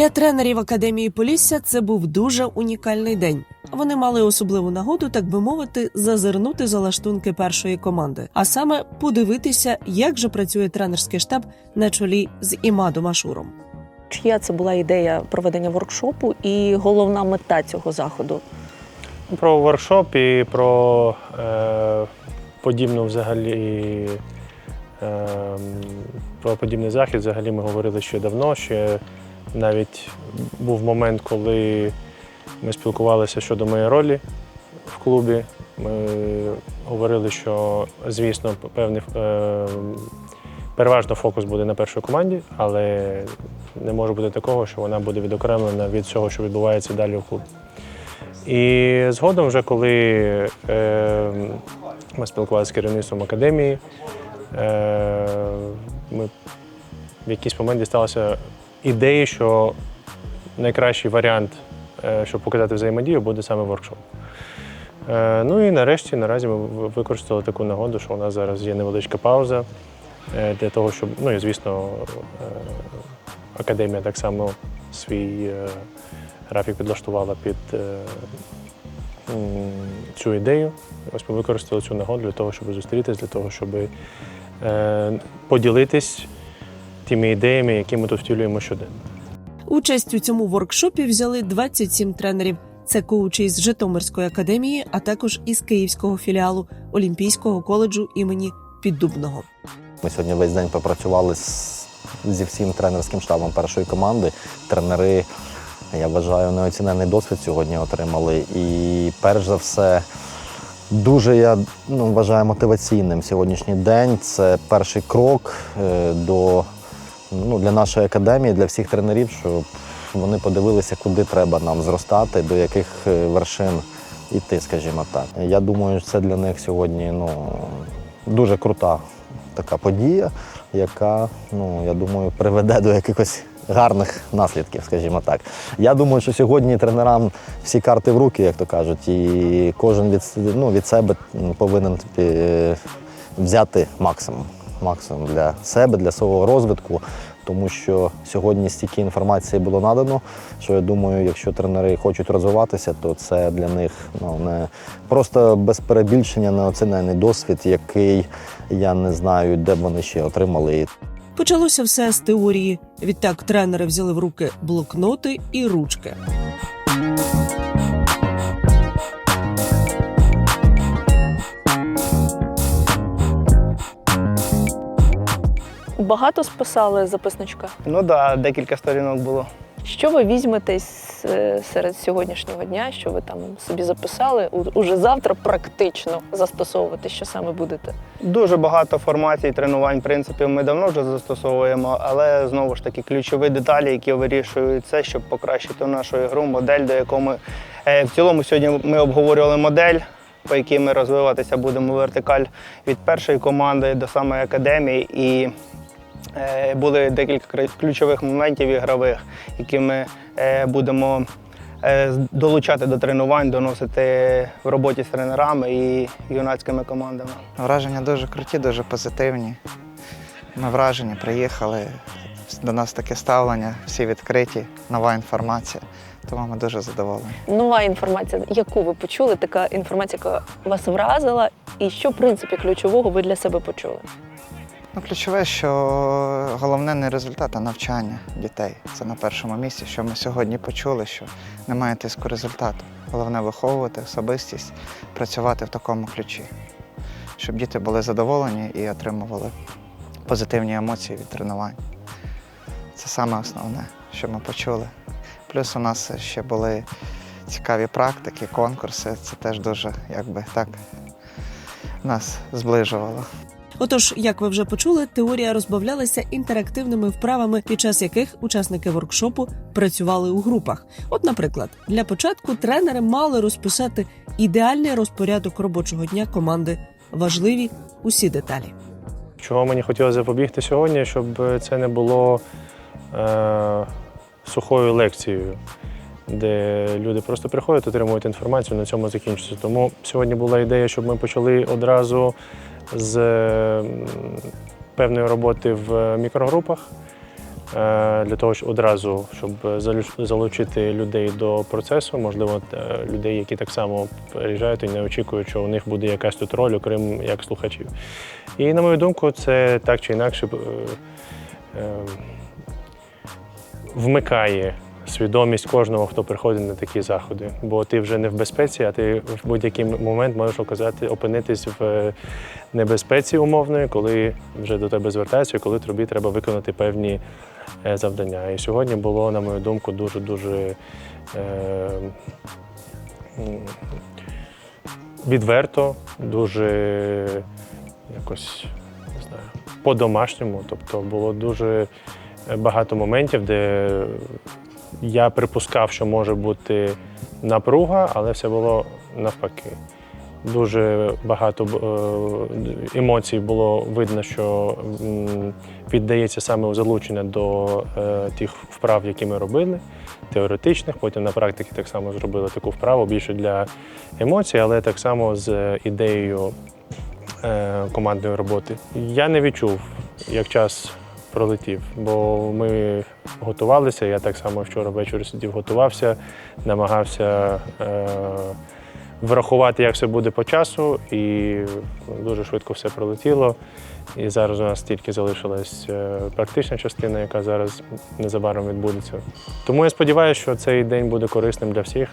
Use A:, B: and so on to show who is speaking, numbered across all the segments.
A: Для тренерів академії Полісся це був дуже унікальний день. Вони мали особливу нагоду, так би мовити, зазирнути за лаштунки першої команди, а саме подивитися, як же працює тренерський штаб на чолі з Імадом Ашуром.
B: Чия це була ідея проведення воркшопу і головна мета цього заходу?
C: Про воркшоп і про е, подібну взагалі е, про подібний захід взагалі ми говорили ще давно. Ще навіть був момент, коли ми спілкувалися щодо моєї ролі в клубі. Ми говорили, що, звісно, певний е, переважно фокус буде на першій команді, але не може бути такого, що вона буде відокремлена від всього, що відбувається далі в клубі. І згодом, вже коли е, ми спілкувалися з керівництвом академії, е, ми в якийсь момент дісталися ідеї, що найкращий варіант, е, щоб показати взаємодію, буде саме воркшоп. Е, ну і нарешті наразі ми використали таку нагоду, що у нас зараз є невеличка пауза е, для того, щоб, ну і звісно, академія так само свій графік підлаштувала під цю ідею. Ось ми використали цю нагоду для того, щоб зустрітися, для того, щоб поділитись тими ідеями, які ми тут втілюємо щоденно.
A: Участь у цьому воркшопі взяли 27 тренерів. Це коучі з Житомирської академії, а також із київського філіалу Олімпійського коледжу імені Піддубного.
D: Ми сьогодні весь день попрацювали з, зі всім тренерським штабом першої команди. Тренери, я вважаю, неоцінений досвід сьогодні отримали. І перш за все, дуже я ну, вважаю мотиваційним сьогоднішній день. Це перший крок е, до, ну, для нашої академії, для всіх тренерів, щоб вони подивилися, куди треба нам зростати, до яких е, вершин іти, скажімо так. Я думаю, це для них сьогодні ну, дуже крута така подія, яка, ну, я думаю, приведе до якихось гарних наслідків, скажімо так. Я думаю, що сьогодні тренерам всі карти в руки, як то кажуть, і кожен від, ну, від себе повинен е, взяти максимум. Максимум для себе, для свого розвитку, тому що сьогодні стільки інформації було надано, що я думаю, якщо тренери хочуть розвиватися, то це для них ну, не просто без перебільшення неоцінений досвід, який я не знаю, де б вони ще отримали.
A: Почалося все з теорії. Відтак тренери взяли в руки блокноти і ручки.
B: Багато списали записничка.
E: Ну так, да, декілька сторінок було.
B: Що ви візьметесь е, серед сьогоднішнього дня, що ви там собі записали, уже завтра практично застосовувати, що саме будете?
E: Дуже багато формацій, тренувань, принципів ми давно вже застосовуємо, але знову ж таки ключові деталі, які вирішують це, щоб покращити нашу ігру, модель, до якої ми е, в цілому ссьогодні ми обговорювали модель. По якій ми розвиватися будемо вертикаль від першої команди до самої академії, і були декілька ключових моментів ігрових, які ми е, будемо е, долучати до тренувань, доносити в роботі з тренерами і юнацькими командами.
F: Враження дуже круті, дуже позитивні. Ми вражені, приїхали. До нас таке ставлення, всі відкриті, нова інформація. Тому ми дуже задоволені.
B: Нова інформація, яку ви почули, така інформація, яка вас вразила, і що в принципі ключового ви для себе почули?
F: Ну, ключове, що головне не результат, а навчання дітей. Це на першому місці, що ми сьогодні почули, що немає тиску результату. Головне виховувати особистість, працювати в такому ключі, щоб діти були задоволені і отримували позитивні емоції від тренувань. Це саме основне, що ми почули. Плюс у нас ще були цікаві практики, конкурси. Це теж дуже якби так нас зближувало.
A: Отож, як ви вже почули, теорія розбавлялася інтерактивними вправами, під час яких учасники воркшопу працювали у групах. От, наприклад, для початку тренери мали розписати ідеальний розпорядок робочого дня команди. Важливі усі деталі.
C: Чого мені хотілося запобігти сьогодні, щоб це не було е, сухою лекцією, де люди просто приходять, отримують інформацію, на цьому закінчується. Тому сьогодні була ідея, щоб ми почали одразу з певної роботи в мікрогрупах. е, для того, щоб одразу щоб залучити людей до процесу, можливо, е, людей, які так само приїжджають і не очікують, що у них буде якась тут роль, окрім як слухачів. І на мою думку, це так чи інакше е, е, вмикає свідомість кожного, хто приходить на такі заходи. Бо ти вже не в безпеці, а ти в будь-який момент можеш оказати, опинитись в е, небезпеці умовної, коли вже до тебе звертаються, коли тобі треба виконати певні е, завдання. І сьогодні було, на мою думку, дуже-дуже е, відверто, дуже якось не знаю, по-домашньому. Тобто було дуже багато моментів, де я припускав, що може бути напруга, але все було навпаки. Дуже багато е, емоцій було видно, що віддається саме залучення до е, тих вправ, які ми робили, теоретичних. Потім на практиці так само зробили таку вправу більше для емоцій, але так само з ідеєю е, командної роботи. Я не відчув, як час пролетів, бо ми готувалися. Я так само вчора ввечері сидів, готувався, намагався е, врахувати, як все буде по часу, і дуже швидко все пролетіло. І зараз у нас тільки залишилась е, практична частина, яка зараз незабаром відбудеться. Тому я сподіваюся, що цей день буде корисним для всіх.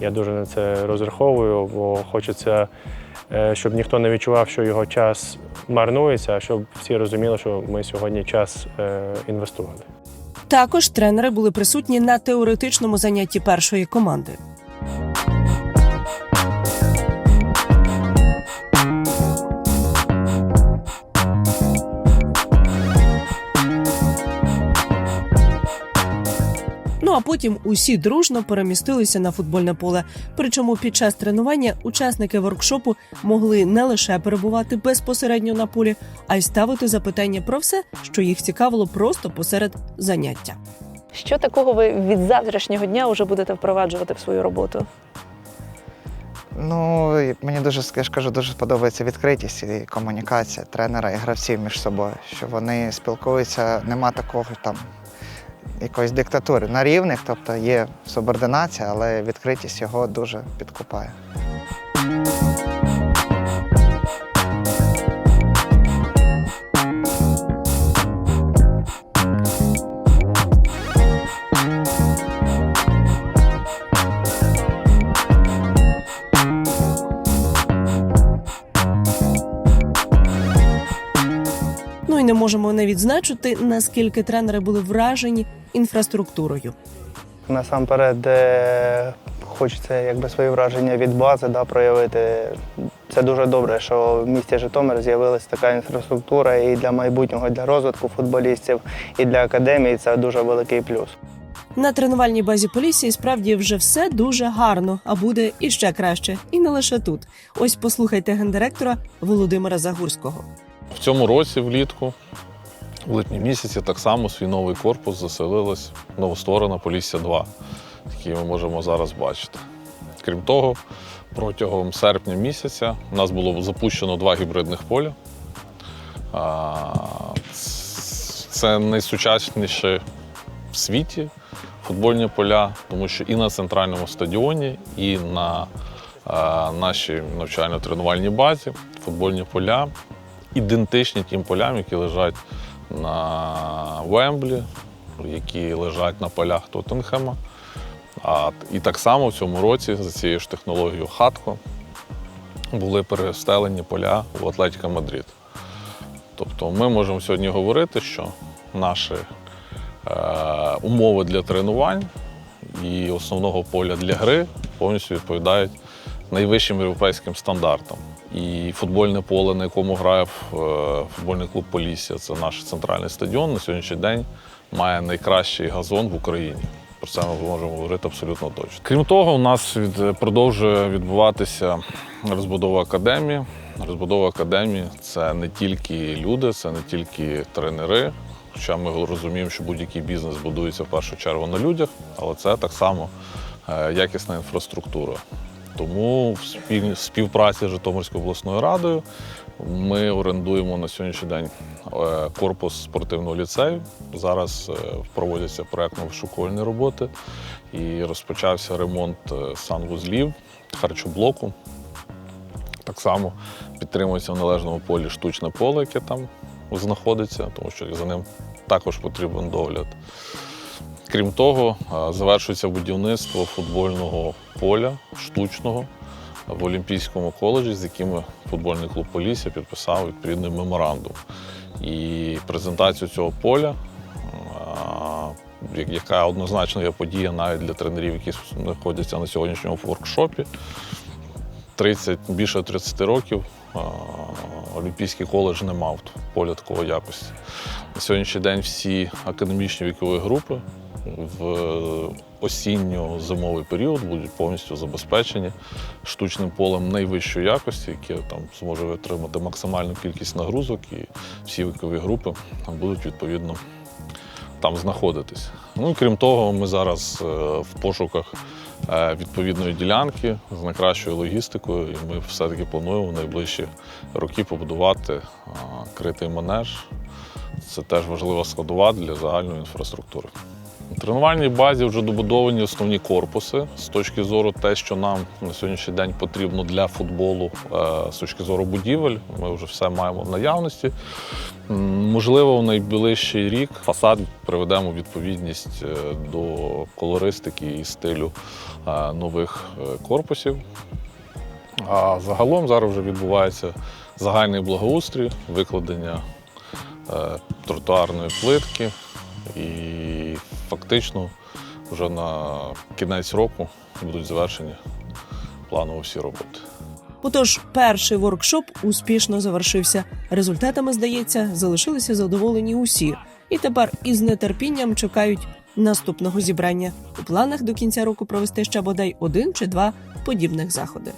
C: Я дуже на це розраховую, бо хочеться, щоб ніхто не відчував, що його час марнується, а щоб всі розуміли, що ми сьогодні час е, інвестували.
A: Також тренери були присутні на теоретичному занятті першої команди. Потім усі дружно перемістилися на футбольне поле. Причому під час тренування учасники воркшопу могли не лише перебувати безпосередньо на полі, а й ставити запитання про все, що їх цікавило просто посеред заняття.
B: Що такого ви від завтрашнього дня вже будете впроваджувати в свою роботу?
F: Ну, мені дуже я ж кажу, дуже подобається відкритість і комунікація тренера і гравців між собою, що вони спілкуються, нема такого там якоїсь диктатури на рівних, тобто є субординація, але відкритість його дуже підкупає.
A: Можемо не відзначити, наскільки тренери були вражені інфраструктурою.
E: Насамперед е, хочеться якби свої враження від бази да, проявити. Це дуже добре, що в місті Житомир з'явилася така інфраструктура і для майбутнього, і для розвитку футболістів, і для академії це дуже великий плюс.
A: На тренувальній базі Полісся і справді вже все дуже гарно, а буде іще краще. І не лише тут. Ось послухайте гендиректора Володимира Загурського.
G: В цьому році влітку, в липні місяці, так само свій новий корпус заселилась новостворена Полісся 2, який ми можемо зараз бачити. Крім того, протягом серпня місяця у нас було запущено два гібридних поля. Це найсучасніші в світі футбольні поля, тому що і на центральному стадіоні, і на нашій навчально-тренувальній базі футбольні поля ідентичні тим полям, які лежать на Вемблі, які лежать на полях Тоттенхема. А, і так само в цьому році за цією ж технологією хатко були перестелені поля в Атлетіка Мадрид. Тобто ми можемо сьогодні говорити, що наші е, умови для тренувань і основного поля для гри повністю відповідають найвищим європейським стандартам. І футбольне поле, на якому грає е, футбольний клуб Полісся, це наш центральний стадіон, на сьогоднішній день має найкращий газон в Україні. Про це ми можемо говорити абсолютно точно. Крім того, у нас від, продовжує відбуватися розбудова академії. Розбудова академії це не тільки люди, це не тільки тренери. Хоча ми розуміємо, що будь-який бізнес будується в першу чергу на людях, але це так само е, якісна інфраструктура. Тому в співпраці з Житомирською обласною радою Ми орендуємо на сьогоднішній день е, корпус спортивного ліцею. Зараз е, проводяться проєктно-вишукувальні роботи і розпочався ремонт е, санвузлів, харчоблоку. Так само підтримується в належному полі штучне поле, яке там знаходиться, тому що за ним також потрібен догляд. Крім того, завершується будівництво футбольного поля штучного в Олімпійському коледжі, з якими футбольний клуб Полісся підписав відповідний меморандум. І презентацію цього поля, яка однозначно є подія навіть для тренерів, які знаходяться на сьогоднішньому воркшопі. 30, більше 30 років Олімпійський коледж не мав поля такого якості. На сьогоднішній день всі академічні вікові групи в осінньо-зимовий період будуть повністю забезпечені штучним полем найвищої якості, яке там зможе витримати максимальну кількість нагрузок, і всі вікові групи будуть відповідно там знаходитись. Ну і крім того, ми зараз е, в пошуках е, відповідної ділянки з найкращою логістикою, і ми все-таки плануємо в найближчі роки побудувати е, критий манеж. Це теж важлива складова для загальної інфраструктури. У тренувальній базі вже добудовані основні корпуси з точки зору те, що нам на сьогоднішній день потрібно для футболу е, з точки зору будівель. Ми вже все маємо в наявності. Можливо, в найближчий рік фасад приведемо відповідність е, до колористики і стилю е, нових корпусів. А загалом зараз вже відбувається загальний благоустрій, викладення тротуарної плитки. І фактично вже на кінець року будуть завершені планово всі роботи.
A: Отож, перший воркшоп успішно завершився. Результатами, здається, залишилися задоволені усі, і тепер із нетерпінням чекають наступного зібрання. У планах до кінця року провести ще бодай один чи два подібних заходи.